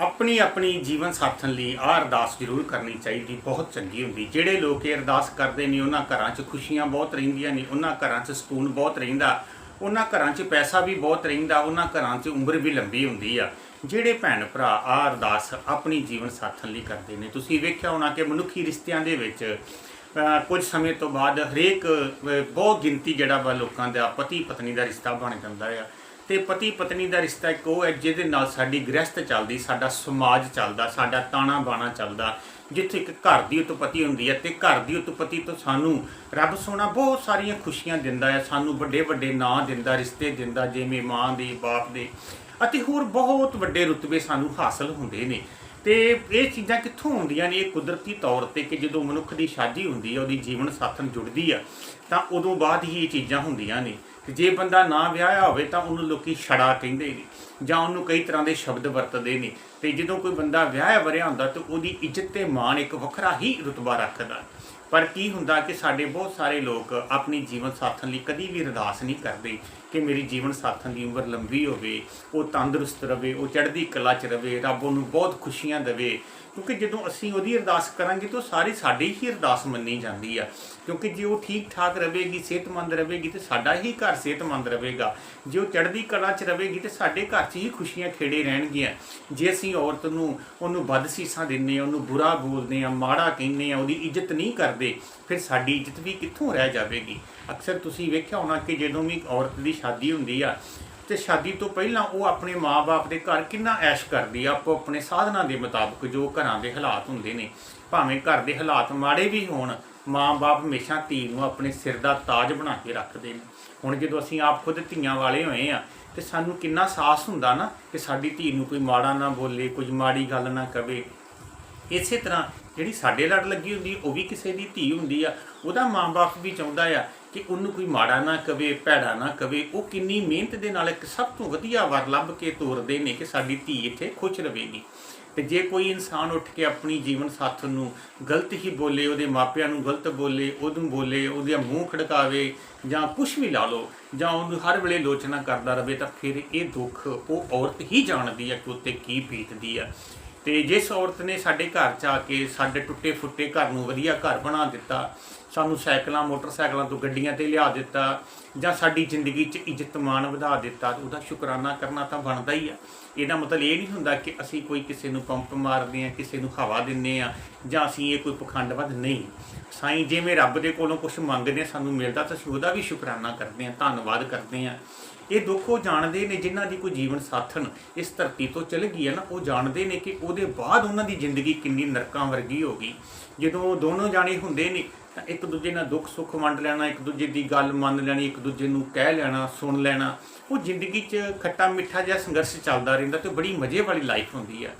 ਆਪਣੀ ਆਪਣੀ ਜੀਵਨ ਸਾਥਣ ਲਈ ਆਹ ਅਰਦਾਸ ਜ਼ਰੂਰ ਕਰਨੀ ਚਾਹੀਦੀ ਬਹੁਤ ਚੰਗੀ ਹੁੰਦੀ। ਜਿਹੜੇ ਲੋਕ ਇਹ ਅਰਦਾਸ ਕਰਦੇ ਨੇ ਉਹਨਾਂ ਘਰਾਂ 'ਚ ਖੁਸ਼ੀਆਂ ਬਹੁਤ ਰਹਿੰਦੀਆਂ ਨੇ ਉਹਨਾਂ ਘਰਾਂ 'ਚ ਸਕੂਨ ਬਹੁਤ ਰਹਿੰਦਾ ਉਹਨਾਂ ਘਰਾਂ 'ਚ ਪੈਸਾ ਵੀ ਬਹੁਤ ਰਹਿੰਦਾ ਉਹਨਾਂ ਘਰਾਂ 'ਚ ਉਮਰ ਵੀ ਲੰਬੀ ਹੁੰਦੀ ਆ। ਜਿਹੜੇ ਭੈਣ ਭਰਾ ਆਹ ਅਰਦਾਸ ਆਪਣੀ ਜੀਵਨ ਸਾਥਣ ਲਈ ਕਰਦੇ ਨੇ ਤੁਸੀਂ ਵੇਖਿਆ ਹੋਣਾ ਕਿ ਮਨੁੱਖੀ ਰਿਸ਼ਤਿਆਂ ਦੇ ਵਿੱਚ ਕੁਝ ਸਮੇਂ ਤੋਂ ਬਾਅਦ ਹਰੇਕ ਅ, ਬਹੁਤ ਗਿਣਤੀ ਜਿਹੜਾ ਵਾ ਲੋਕਾਂ ਦਾ ਪਤੀ ਪਤਨੀ ਦਾ ਰਿਸ਼ਤਾ ਬਣ ਜਾਂਦਾ ਆ। ਤੇ ਪਤੀ ਪਤਨੀ ਦਾ ਰਿਸ਼ਤਾ ਇੱਕ ਉਹ ਹੈ ਜਿਹਦੇ ਨਾਲ ਸਾਡੀ ਗ੍ਰਸਤ ਚੱਲਦੀ, ਸਾਡਾ ਸਮਾਜ ਚੱਲਦਾ, ਸਾਡਾ ਤਾਣਾ ਬਾਣਾ ਚੱਲਦਾ, ਜਿੱਥੇ ਇੱਕ ਘਰ ਦੀ ਉਤਪਤੀ ਹੁੰਦੀ ਹੈ ਤੇ ਘਰ ਦੀ ਉਤਪਤੀ ਤੋਂ ਸਾਨੂੰ ਰੱਬ ਸੋਹਣਾ ਬਹੁਤ ਸਾਰੀਆਂ ਖੁਸ਼ੀਆਂ ਦਿੰਦਾ ਹੈ, ਸਾਨੂੰ ਵੱਡੇ ਵੱਡੇ ਨਾਂ ਦਿੰਦਾ, ਰਿਸ਼ਤੇ ਦਿੰਦਾ, ਜਿਵੇਂ ਮਾਂ ਦੇ, ਬਾਪ ਦੇ ਅਤੇ ਹੋਰ ਬਹੁਤ ਵੱਡੇ ਰੁਤਬੇ ਸਾਨੂੰ ਹਾਸਲ ਹੁੰਦੇ ਨੇ। ਤੇ ਇਹ ਚੀਜ਼ਾਂ ਕਿੱਥੋਂ ਹੁੰਦੀਆਂ ਨੇ? ਇਹ ਕੁਦਰਤੀ ਤੌਰ ਤੇ ਕਿ ਜਦੋਂ ਮਨੁੱਖ ਦੀ ਸ਼ਾਦੀ ਹੁੰਦੀ ਹੈ, ਉਹਦੀ ਜੀਵਨ ਸਾਥਣ ਜੁੜਦੀ ਆ, ਤਾਂ ਉਦੋਂ ਬਾਅਦ ਹੀ ਇਹ ਚੀਜ਼ਾਂ ਹੁੰਦੀਆਂ ਨੇ। ਤੇ ਜੇ ਬੰਦਾ ਨਾ ਵਿਆਹਿਆ ਹੋਵੇ ਤਾਂ ਉਹਨੂੰ ਲੋਕੀ ਛੜਾ ਕਹਿੰਦੇ ਨੇ ਜਾਂ ਉਹਨੂੰ ਕਈ ਤਰ੍ਹਾਂ ਦੇ ਸ਼ਬਦ ਵਰਤਦੇ ਨੇ। ਤੇ ਜਦੋਂ ਕੋਈ ਬੰਦਾ ਵਿਆਹਿਆ ਵਰਿਆ ਹੁੰਦਾ ਤਾਂ ਉਹਦੀ ਇੱਜ਼ਤ ਤੇ ਮਾਣ ਇੱਕ ਵੱਖਰਾ ਹੀ ਰੁਤਬਾ ਰੱਖਦਾ। ਪਰ ਕੀ ਹੁੰਦਾ ਕਿ ਸਾਡੇ ਬਹੁਤ ਸਾਰੇ ਲੋਕ ਆਪਣੀ ਜੀਵਨ ਸਾਥਣ ਲਈ ਕਦੀ ਵੀ ਅਰਦਾਸ ਨਹੀਂ ਕਰਦੇ ਕਿ ਮੇਰੀ ਜੀਵਨ ਸਾਥਣ ਦੀ ਉਮਰ ਲੰਬੀ ਹੋਵੇ, ਉਹ ਤੰਦਰੁਸਤ ਰਵੇ, ਉਹ ਚੜ੍ਹਦੀ ਕਲਾ 'ਚ ਰਵੇ, ਰੱਬ ਉਹਨੂੰ ਬਹੁਤ ਖੁਸ਼ੀਆਂ ਦੇਵੇ। ਕਿਉਂਕਿ ਜਦੋਂ ਅਸੀਂ ਉਹਦੀ ਅਰਦਾਸ ਕਰਾਂਗੇ ਤਾਂ ਸਾਰੀ ਸਾਡੀ ਹੀ ਅਰਦਾਸ ਮੰਨੀ ਜਾਂਦੀ ਆ। ਕਿਉਂਕਿ ਜੇ ਉਹ ਠੀਕ ਠਾਕ ਰਹੇਗੀ, ਸਿਹਤਮੰਦ ਰਹੇਗੀ, ਤੇ ਸਾਡਾ ਹੀ ਘਰ ਸਿਹਤਮੰਦ ਰਹੇਗਾ। ਜੇ ਉਹ ਚੜ੍ਹਦੀ ਕਲਾ 'ਚ ਰਹੇਗੀ, ਤੇ ਸਾਡੇ ਘਰ 'ਚ ਹੀ ਖੁਸ਼ੀਆਂ ਖੇੜੇ ਰਹਿਣਗੀਆਂ। ਜੇ ਅਸੀਂ ਔਰਤ ਨੂੰ ਉਹਨੂੰ ਵੱਧ ਸੀਸਾਂ ਦਿੰਨੇ ਆ, ਉਹਨੂੰ ਬੁਰਾ ਬੋਲਦੇ ਆ, ਮਾੜਾ ਕਹਿੰਦੇ ਆ, ਉਹਦੀ ਇੱਜ਼ਤ ਨਹੀਂ ਕਰਦੇ, ਫਿਰ ਸਾਡੀ ਇੱਜ਼ਤ ਵੀ ਕਿੱਥੋਂ ਰਹਿ ਜਾਵੇਗੀ? ਅਕਸਰ ਤੁਸੀਂ ਵੇਖਿਆ ਹੋਣਾ ਕਿ ਜਦੋਂ ਵੀ ਔਰਤ ਦੀ ਸ਼ਾਦੀ ਹੁੰਦੀ ਆ ਤੇ ਸ਼ਾਦੀ ਤੋਂ ਪਹਿਲਾਂ ਉਹ ਆਪਣੇ ਮਾਪੇ ਦੇ ਘਰ ਕਿੰਨਾ ਐਸ਼ ਕਰਦੀ ਆ, ਆਪੋ ਆਪਣੇ ਸਾਧਨਾਂ ਦੇ ਮੁਤਾਬਕ ਜੋ ਘਰਾਂ ਦੇ ਹਾਲਾਤ ਹੁੰਦੇ ਨੇ। ਭਾਵੇਂ ਘਰ ਦੇ ਹਾਲਾਤ ਮਾੜੇ ਵੀ ਹੋਣ, ਮਾਂ-ਬਾਪ ਹਮੇਸ਼ਾ ਧੀ ਨੂੰ ਆਪਣੇ ਸਿਰ ਦਾ ਤਾਜ ਬਣਾ ਕੇ ਰੱਖਦੇ ਨੇ। ਹੁਣ ਜਦੋਂ ਅਸੀਂ ਆਪ ਖੁਦ ਧੀਆਂ ਵਾਲੇ ਹੋਏ ਆ, ਤੇ ਸਾਨੂੰ ਕਿੰਨਾ ਸਾਹਸ ਹੁੰਦਾ ਨਾ ਕਿ ਸਾਡੀ ਧੀ ਨੂੰ ਕੋਈ ਮਾੜਾ ਨਾ ਬੋਲੇ ਕੋਈ ਮਾੜੀ ਗੱਲ ਨਾ ਕਵੇ। ਇਸੇ ਤਰ੍ਹਾਂ ਜਿਹੜੀ ਸਾਡੇ ਲੜ ਲੱਗੀ ਹੁੰਦੀ, ਉਹ ਵੀ ਕਿਸੇ ਦੀ ਧੀ ਹੁੰਦੀ ਆ। ਉਹਦਾ ਮਾਂ-ਬਾਪ ਵੀ ਚਾਹੁੰਦਾ ਆ ਕਿ ਉਹਨੂੰ ਕੋਈ ਮਾੜਾ ਨਾ ਕਵੇ, ਭੈੜਾ ਨਾ ਕਵੇ, ਉਹ ਕਿੰਨੀ ਮਿਹਨਤ ਦੇ ਨਾਲ ਇੱਕ ਸਭ ਤੋਂ ਵਧੀਆ ਵਰ ਲੱਭ ਕੇ ਤੋਰਦੇ ਨੇ ਕਿ ਸਾਡੀ ਧੀ ਇੱਥੇ ਖੁਸ਼ ਰਹੇਗੀ। ਤੇ ਜੇ ਕੋਈ ਇਨਸਾਨ ਉੱਠ ਕੇ ਆਪਣੀ ਜੀਵਨ ਸਾਥਣ ਨੂੰ ਗਲਤ ਹੀ ਬੋਲੇ, ਉਹਦੇ ਮਾਪਿਆਂ ਨੂੰ ਗਲਤ ਬੋਲੇ, ਉਹਨੂੰ ਬੋਲੇ ਉਹਦੇ ਮੂੰਹ ਖੜਕਾਵੇ ਜਾਂ ਕੁਝ ਵੀ ਲਾ ਲਓ, ਜਾਂ ਉਹਨੂੰ ਹਰ ਵੇਲੇ ਲੋਚਨਾ ਕਰਦਾ ਰਹੇ, ਤਾਂ ਫਿਰ ਇਹ ਦੁੱਖ ਉਹ ਔਰਤ ਹੀ ਜਾਣਦੀ ਹੈ ਕਿ ਉੱਤੇ ਕੀ ਬੀਤਦੀ ਆ ਤੇ ਜਿਸ ਔਰਤ ਨੇ ਸਾਡੇ ਘਰ ਚ ਆ ਕੇ ਸਾਡੇ ਟੁੱਟੇ ਫੁੱਟੇ ਘਰ ਨੂੰ ਵਧੀਆ ਘਰ ਬਣਾ ਦਿੱਤਾ, ਸਾਨੂੰ ਸਾਈਕਲਾਂ, ਮੋਟਰਸਾਈਕਲਾਂ ਤੋਂ ਗੱਡੀਆਂ ਤੇ ਲਿਆ ਦਿੱਤਾ, ਜਾਂ ਸਾਡੀ ਜ਼ਿੰਦਗੀ 'ਚ ਇੱਜ਼ਤ ਮਾਣ ਵਧਾ ਦਿੱਤਾ ਉਹਦਾ ਸ਼ੁਕਰਾਨਾ ਕਰਨਾ ਤਾਂ ਬਣਦਾ ਹੀ ਆ। ਇਹਦਾ ਮਤਲਬ ਇਹ ਨਹੀਂ ਹੁੰਦਾ ਕਿ ਅਸੀਂ ਕੋਈ ਕਿਸੇ ਨੂੰ ਪੰਪ ਮਾਰਦੇ ਆ ਕਿਸੇ ਨੂੰ ਹਵਾ ਦਿੰਨੇ ਆ ਜਾਂ ਅਸੀਂ ਇਹ ਕੋਈ ਪਖੰਡਵਦ ਨਹੀਂ। ਸਾਈਂ ਜਿਵੇਂ ਰੱਬ ਦੇ ਕੋਲੋਂ ਕੁਝ ਮੰਗਦੇ ਆ ਸਾਨੂੰ ਮਿਲਦਾ ਤਾਂ ਅਸੀਂ ਉਹਦਾ ਵੀ ਸ਼ੁਕਰਾਨਾ ਕਰਦੇ ਆ ਧੰਨਵਾਦ ਕਰਦੇ ਆ ਇਹ ਦੁੱਖ ਉਹ ਜਾਣਦੇ ਨੇ ਜਿਨ੍ਹਾਂ ਦੀ ਕੋਈ ਜੀਵਨ ਸਾਥਣ ਇਸ ਧਰਤੀ ਤੋਂ ਚਲੇ ਗਈ ਹੈ ਨਾ, ਉਹ ਜਾਣਦੇ ਨੇ ਕਿ ਉਹਦੇ ਬਾਅਦ ਉਹਨਾਂ ਦੀ ਜ਼ਿੰਦਗੀ ਕਿੰਨੀ ਨਰਕਾਂ ਵਰਗੀ ਹੋ ਗਈ। ਜਦੋਂ ਦੋਨੋਂ ਜਾਣੇ ਹੁੰਦੇ ਨੇ, ਤਾਂ ਇੱਕ ਦੂਜੇ ਨਾਲ ਦੁੱਖ ਸੁੱਖ ਵੰਡ ਲੈਣਾ, ਇੱਕ ਦੂਜੇ ਦੀ ਗੱਲ ਮੰਨ ਲੈਣੀ, ਇੱਕ ਦੂਜੇ ਨੂੰ ਕਹਿ ਲੈਣਾ, ਸੁਣ ਲੈਣਾ। ਉਹ ਜ਼ਿੰਦਗੀ 'ਚ ਖੱਟਾ ਮਿੱਠਾ ਜਿਹਾ ਸੰਘਰਸ਼ ਚੱਲਦਾ ਰਹਿੰਦਾ ਤੇ ਬੜੀ ਮਜ਼ੇ ਵਾਲੀ ਲਾਈਫ ਹੁੰਦੀ ਹੈ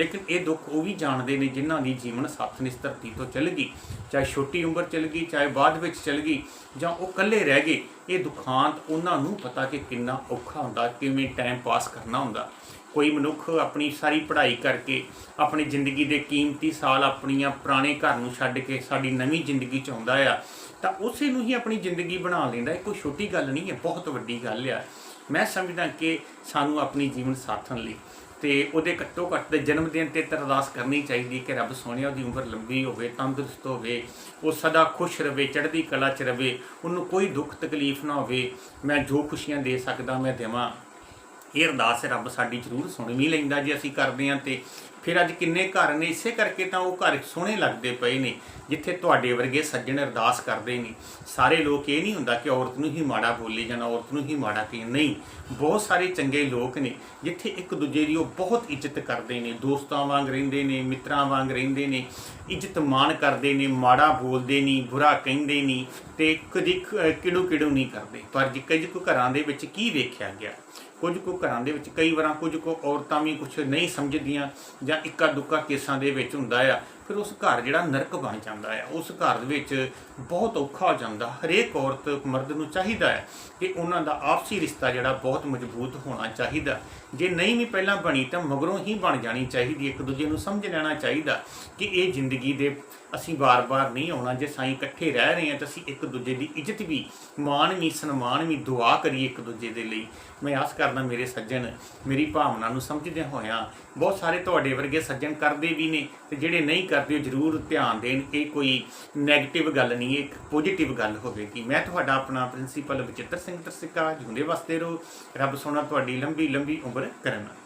ਲੇਕਿਨ ਇਹ ਦੁੱਖ ਉਹ ਵੀ ਜਾਣਦੇ ਨੇ ਜਿਨ੍ਹਾਂ ਦੀ ਜੀਵਨ ਸਾਥਣ ਇਸ ਧਰਤੀ ਤੋਂ ਚਲ ਗਈ। ਚਾਹੇ ਛੋਟੀ ਉਮਰ ਚਲ ਗਈ, ਚਾਹੇ ਬਾਅਦ ਵਿੱਚ ਚਲ ਗਈ, ਜਾਂ ਉਹ ਇਕੱਲੇ ਰਹਿ ਗਏ, ਇਹ ਦੁਖਾਂਤ ਉਹਨਾਂ ਨੂੰ ਪਤਾ ਕਿ ਕਿੰਨਾ ਔਖਾ ਹੁੰਦਾ, ਕਿਵੇਂ ਟਾਈਮ ਪਾਸ ਕਰਨਾ ਹੁੰਦਾ। ਕੋਈ ਮਨੁੱਖ ਆਪਣੀ ਸਾਰੀ ਪੜ੍ਹਾਈ ਕਰਕੇ, ਆਪਣੀ ਜ਼ਿੰਦਗੀ ਦੇ ਕੀਮਤੀ ਸਾਲ ਆਪਣੀਆਂ ਪੁਰਾਣੇ ਘਰ ਨੂੰ ਛੱਡ ਕੇ ਸਾਡੀ ਨਵੀਂ ਜ਼ਿੰਦਗੀ ਚ ਆਉਂਦਾ ਆ, ਤਾਂ ਉਸੇ ਨੂੰ ਹੀ ਆਪਣੀ ਜ਼ਿੰਦਗੀ ਬਣਾ ਲੈਂਦਾ। ਇਹ ਕੋਈ ਛੋਟੀ ਗੱਲ ਨਹੀਂ ਹੈ, ਬਹੁਤ ਵੱਡੀ ਗੱਲ ਆ। ਮੈਂ ਸਮਝਦਾ ਕਿ ਸਾਨੂੰ ਆਪਣੀ ਜੀਵਨ ਸਾਥਣ ਲਈ ਤੇ ਉਹਦੇ ਘੱਟੋ ਘੱਟ ਦੇ ਜਨਮ ਦਿਨ ਤੇ ਤਾਂ ਅਰਦਾਸ ਕਰਨੀ ਚਾਹੀਦੀ ਕਿ ਰੱਬ ਸੋਹਣਿਆ ਉਹਦੀ ਉਮਰ ਲੰਬੀ ਹੋਵੇ, ਤੰਦਰੁਸਤ ਹੋਵੇ, ਉਹ ਸਦਾ ਖੁਸ਼ ਰਵੇ, ਚੜ੍ਹਦੀ ਕਲਾ 'ਚ ਰਵੇ, ਉਹਨੂੰ ਕੋਈ ਦੁੱਖ ਤਕਲੀਫ ਨਾ ਹੋਵੇ, ਮੈਂ ਜੋ ਖੁਸ਼ੀਆਂ ਦੇ ਸਕਦਾ ਮੈਂ ਦੇਵਾਂ। ਇਹ ਅਰਦਾਸ ਰੱਬ ਸਾਡੀ ਜ਼ਰੂਰ ਸੁਣ ਵੀ ਲੈਂਦਾ ਜੇ ਅਸੀਂ ਕਰਦੇ ਹਾਂ ਤੇ ਫਿਰ ਅੱਜ ਕਿੰਨੇ ਘਰ ਨੇ? ਇਸੇ ਕਰਕੇ ਤਾਂ ਉਹ ਘਰ ਸੋਹਣੇ ਲੱਗਦੇ ਪਏ ਨੇ, ਜਿੱਥੇ ਤੁਹਾਡੇ ਵਰਗੇ ਸੱਜਣ ਅਰਦਾਸ ਕਰਦੇ ਨੇ। ਸਾਰੇ ਲੋਕ ਇਹ ਨਹੀਂ ਹੁੰਦਾ ਕਿ ਔਰਤ ਨੂੰ ਹੀ ਮਾੜਾ ਬੋਲੀ ਜਾਣਾ, ਔਰਤ ਨੂੰ ਹੀ ਮਾੜਾ ਕਹੀ। ਨਹੀਂ, ਬਹੁਤ ਸਾਰੇ ਚੰਗੇ ਲੋਕ ਨੇ, ਜਿੱਥੇ ਇੱਕ ਦੂਜੇ ਦੀ ਉਹ ਬਹੁਤ ਇੱਜ਼ਤ ਕਰਦੇ ਨੇ। ਦੋਸਤਾਂ ਵਾਂਗ ਰਹਿੰਦੇ ਨੇ, ਮਿੱਤਰਾਂ ਵਾਂਗ ਰਹਿੰਦੇ ਨੇ, ਇੱਜ਼ਤ ਮਾਣ ਕਰਦੇ ਨੇ, ਮਾੜਾ ਬੋਲਦੇ ਨਹੀਂ, ਬੁਰਾ ਕਹਿੰਦੇ ਨਹੀਂ ਤੇ ਕਦੀ ਕਿੜੂ ਕਿੜੂ ਨਹੀਂ ਕਰਦੇ। ਪਰ ਜੇ ਕੁਝ ਕੁ ਘਰਾਂ ਦੇ ਵਿੱਚ ਕੀ ਵੇਖਿਆ ਗਿਆ? ਕੁਝ ਕੁ ਘਰਾਂ ਦੇ ਵਿੱਚ ਕਈ ਵਾਰਾਂ ਕੁਝ ਕੁ ਔਰਤਾਂ ਵੀ ਕੁਝ ਨਹੀਂ ਸਮਝਦੀਆਂ ਜਾਂ ਇੱਕਾ ਦੁੱਕਾ ਕੇਸਾਂ ਦੇ ਵਿੱਚ ਹੁੰਦਾ ਆ, ਫਿਰ ਉਸ ਘਰ ਜਿਹੜਾ ਨਰਕ ਬਣ ਜਾਂਦਾ ਆ, ਉਸ ਘਰ ਦੇ ਵਿੱਚ ਬਹੁਤ ਔਖਾ ਹੋ ਜਾਂਦਾ। ਹਰੇਕ ਔਰਤ ਮਰਦ ਨੂੰ ਚਾਹੀਦਾ ਹੈ ਕਿ ਉਹਨਾਂ ਦਾ ਆਪਸੀ ਰਿਸ਼ਤਾ ਜਿਹੜਾ ਬਹੁਤ ਮਜ਼ਬੂਤ ਹੋਣਾ ਚਾਹੀਦਾ। ਜੇ ਨਹੀਂ ਵੀ ਪਹਿਲਾਂ ਬਣੀ ਤਾਂ ਮਗਰੋਂ ਹੀ ਬਣ ਜਾਣੀ ਚਾਹੀਦੀ, ਇੱਕ ਦੂਜੇ ਨੂੰ ਸਮਝ ਲੈਣਾ ਚਾਹੀਦਾ ਕਿ ਇਹ ਜ਼ਿੰਦਗੀ ਦੇ ਅਸੀਂ ਵਾਰ-ਵਾਰ ਨਹੀਂ ਆਉਣਾ, ਜੇ ਸਾਈਂ ਇਕੱਠੇ ਰਹਿ ਰਹੇ ਹਾਂ ਤਾਂ ਅਸੀਂ ਇੱਕ ਦੂਜੇ ਦੀ ਇੱਜ਼ਤ ਵੀ, ਮਾਣ ਵੀ, ਸਨਮਾਨ ਵੀ ਦੁਆ ਕਰੀਏ ਇੱਕ ਦੂਜੇ ਦੇ ਲਈ। ਮੈਂ ਆਸ ਕਰਦਾ ਮੇਰੇ ਸੱਜਣ ਮੇਰੀ ਭਾਵਨਾ ਨੂੰ ਸਮਝਦਿਆਂ ਹੋਇਆਂ, ਬਹੁਤ ਸਾਰੇ ਤੁਹਾਡੇ ਵਰਗੇ ਸੱਜਣ ਕਰਦੇ ਵੀ ਨੇ ਤੇ ਜਿਹੜੇ ਨਹੀਂ ਕਰਦੇ ਉਹ ਜ਼ਰੂਰ ਧਿਆਨ ਦੇਣ। ਇਹ ਕੋਈ 네ਗੇਟਿਵ ਗੱਲ ਨਹੀਂ, ਇਹ ਇੱਕ ਪੋਜ਼ਿਟਿਵ ਗੱਲ ਹੋਵੇਗੀ। ਮੈਂ ਤੁਹਾਡਾ ਆਪਣਾ ਪ੍ਰਿੰਸੀਪਲ ਬਚਿੱਤਰ ਸਿੰਘ ਤਰਸਿਕਾ, ਜਿਉਂਦੇ ਵਸਦੇ ਰਹੋ। ਰੱਬ ਸੋਨਾ ਤੁਹਾਡੀ ਲੰਬੀ ਲੰਬੀ ਉਮਰ ਕਰਨਾ।